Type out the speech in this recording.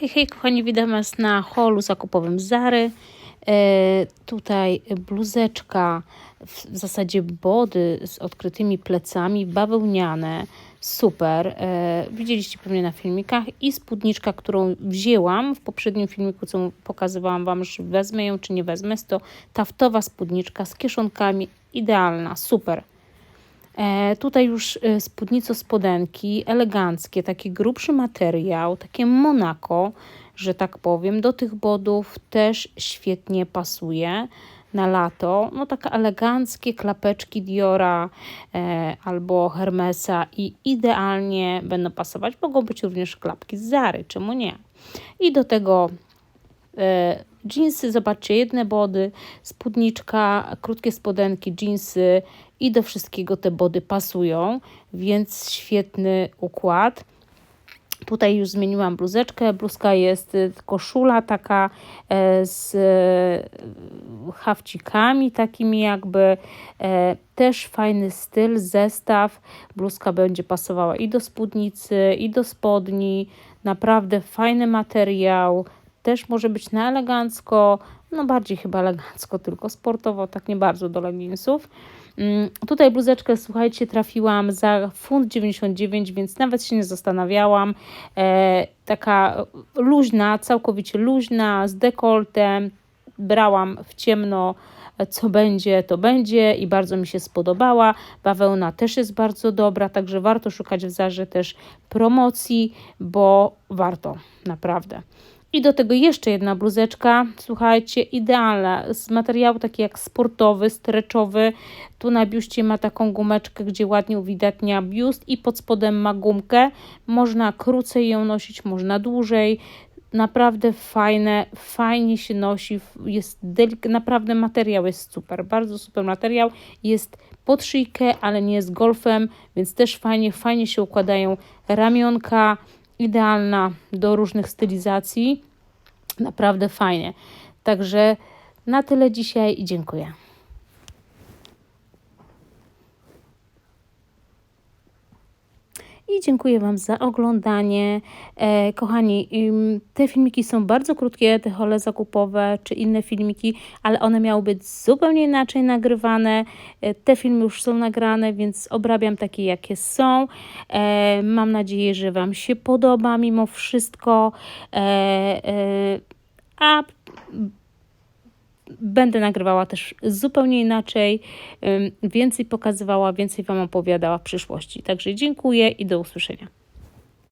Hej, hej, kochani, witam Was na holu zakupowym Zary. E, tutaj bluzeczka, w, w zasadzie body z odkrytymi plecami, bawełniane, super. E, widzieliście pewnie na filmikach i spódniczka, którą wzięłam w poprzednim filmiku, co pokazywałam Wam, że wezmę ją czy nie wezmę. Jest to taftowa spódniczka z kieszonkami, idealna, super. E, tutaj już e, spódnico spodenki, eleganckie, taki grubszy materiał, takie Monako, że tak powiem. Do tych bodów też świetnie pasuje na lato. No taka eleganckie klapeczki Diora e, albo Hermesa i idealnie będą pasować. Mogą być również klapki z Zary, czemu nie? I do tego Jeansy, zobaczcie, jedne body, spódniczka, krótkie spodenki, jeansy i do wszystkiego te body pasują, więc świetny układ. Tutaj już zmieniłam bluzeczkę. Bluzka jest y, koszula taka e, z e, hawcikami takimi jakby. E, też fajny styl, zestaw. Bluzka będzie pasowała i do spódnicy, i do spodni. Naprawdę fajny materiał też może być na elegancko, no bardziej chyba elegancko, tylko sportowo, tak nie bardzo do leginsów. Mm, tutaj bluzeczkę, słuchajcie, trafiłam za funt 99, więc nawet się nie zastanawiałam. E, taka luźna, całkowicie luźna, z dekoltem. Brałam w ciemno, co będzie, to będzie i bardzo mi się spodobała. Bawełna też jest bardzo dobra, także warto szukać w Zarze też promocji, bo warto, naprawdę. I do tego jeszcze jedna bluzeczka, słuchajcie, idealna, z materiału taki jak sportowy, streczowy. Tu na biuście ma taką gumeczkę, gdzie ładnie uwidatnia biust i pod spodem ma gumkę. Można krócej ją nosić, można dłużej. Naprawdę fajne, fajnie się nosi, jest delik- naprawdę materiał jest super, bardzo super materiał. Jest pod szyjkę, ale nie jest golfem, więc też fajnie, fajnie się układają ramionka, idealna do różnych stylizacji. Naprawdę fajnie. Także na tyle dzisiaj i dziękuję. Dziękuję Wam za oglądanie. E, kochani, te filmiki są bardzo krótkie, te hole zakupowe czy inne filmiki, ale one miały być zupełnie inaczej nagrywane. E, te filmy już są nagrane, więc obrabiam takie, jakie są. E, mam nadzieję, że Wam się podoba mimo wszystko. E, e, a będę nagrywała też zupełnie inaczej, więcej pokazywała, więcej Wam opowiadała w przyszłości. Także dziękuję i do usłyszenia.